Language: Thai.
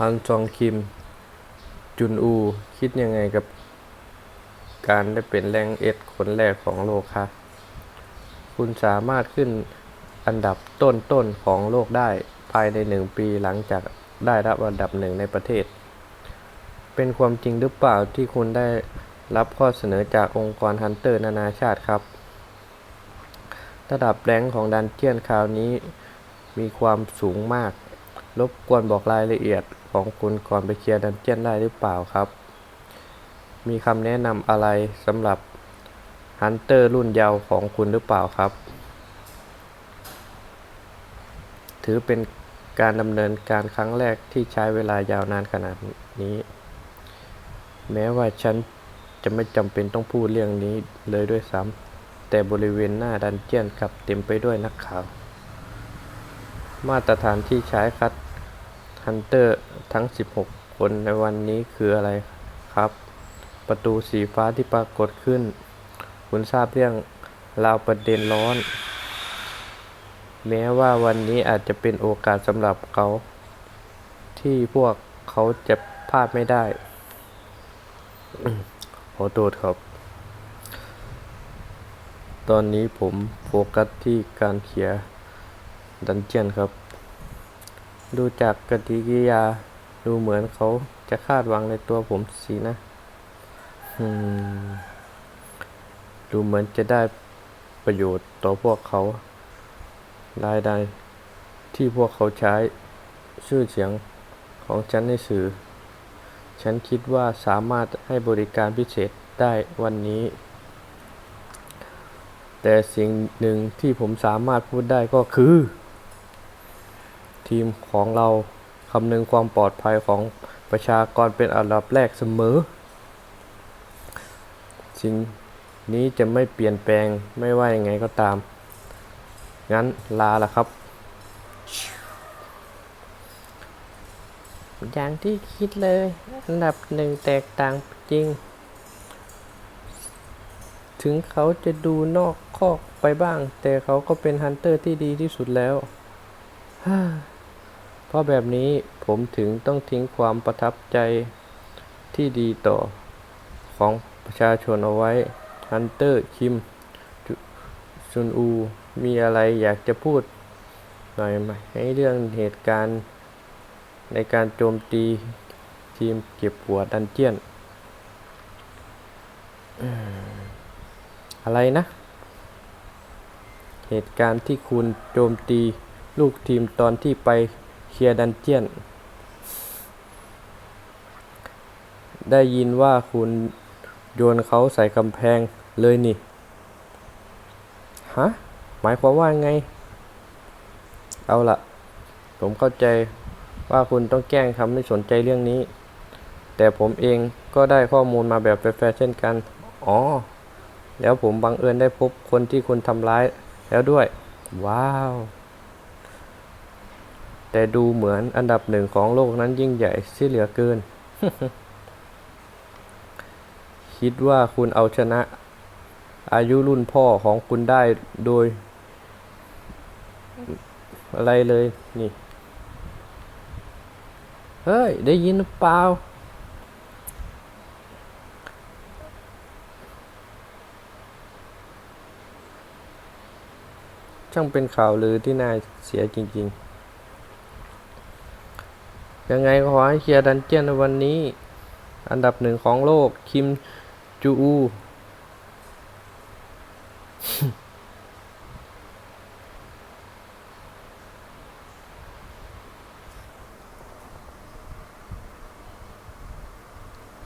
ฮันซองคิม จุนอู คิดยังไงกับการได้เป็นแรงเอ็ดคนแรกของโลกคะ คุณสามารถขึ้นอันดับต้นๆของโลกได้ภายในหนึ่งปีหลังจากได้รับอันดับหนึ่งในประเทศ เป็นความจริงหรือเปล่าที่คุณได้รับข้อเสนอจากองค์กรฮันเตอร์นานาชาติครับ ระดับแรงของดันเจียนคราวนี้มีความสูงมาก รบกวนบอกรายละเอียดของคุณก่อนไปเคลียร์ดันเจียนได้หรือเปล่าครับ มีคำแนะนำอะไรสำหรับฮันเตอร์รุ่นเยาว์ของคุณหรือเปล่าครับ ถือเป็นการดำเนินการครั้งแรกที่ใช้เวลายาวนานขนาดนี้ แม้ว่าฉันจะไม่จำเป็นต้องพูดเรื่องนี้เลยด้วยซ้ำแต่บริเวณหน้าดันเจียนกลับเต็มไปด้วยนักข่าว มาตรฐานที่ใช้คัด ฮันเตอร์ทั้ง 16 คนในวันนี้คืออะไรครับ ประตูสีฟ้าที่ปรากฏขึ้น คุณทราบเรื่องราวประเด็นร้อน แม้ว่าวันนี้อาจจะเป็นโอกาสสำหรับเขา ที่พวกเขาจะพลาดไม่ได้ขอโทษครับ ตอนนี้ผมโฟกัสที่การเขียนดันเจียนครับ ดูจากกติกิยา ดูเหมือนเขาจะคาดหวังในตัวผมสินะ อืม ดูเหมือนจะได้ประโยชน์ต่อพวกเขารายได้ที่พวกเขาใช้ชื่อเสียงของฉันในสื่อ ฉันคิดว่าสามารถให้บริการพิเศษได้วันนี้ แต่สิ่งหนึ่งที่ผมสามารถพูดได้ก็คือ ทีมของเราคำนึงความปลอดภัยของประชากรเป็นอันดับแรกเสมอ สิ่งนี้จะไม่เปลี่ยนแปลงไม่ว่ายังไงก็ตาม งั้นลาละครับอย่างที่คิดเลย อันดับหนึ่งแตกต่างจริง ถึงเขาจะดูนอกคอกไปบ้าง แต่เขาก็เป็นฮันเตอร์ที่ดีที่สุดแล้วฮ่า ราะแบบนี้ผมถึงต้องทิ้งความประทับใจที่ดีต่อของประชาชนเอาไว้ ฮันเตอร์ คิม ซุนอู มีอะไรอยากจะพูดหน่อยไหมให้เรื่องเหตุการณ์ในการโจมตีทีมเก็บหัวดันเจียน อะไรนะ เหตุการณ์ที่คุณโจมตีลูกทีมตอนที่ไป เคลียร์ดันเจียน ได้ยินว่าคุณโยนเขาใส่กำแพงเลยนี่ ฮะ หมายความว่าไง เอาละผมเข้าใจว่าคุณต้องแกล้งทำไม่สนใจเรื่องนี้ แต่ผมเองก็ได้ข้อมูลมาแบบแฟร์ๆเช่นกัน อ๋อ แล้วผมบังเอิญได้พบคนที่คุณทำร้ายแล้วด้วย ว้าว แต่ดูเหมือนอันดับหนึ่งของโลกนั้นยิ่งใหญ่สิเหลือเกิน คิดว่าคุณเอาชนะ อายุรุ่นพ่อของคุณได้โดย อะไรเลยนี่ เฮ้ย ได้ยินหรือเปล่าช่างเป็นข่าวลือที่น่าเสียจริง ๆ ยังไงก็ขอให้เคลียร์ดันเจียนในวันนี้ อันดับหนึ่งของโลก คิมจูอู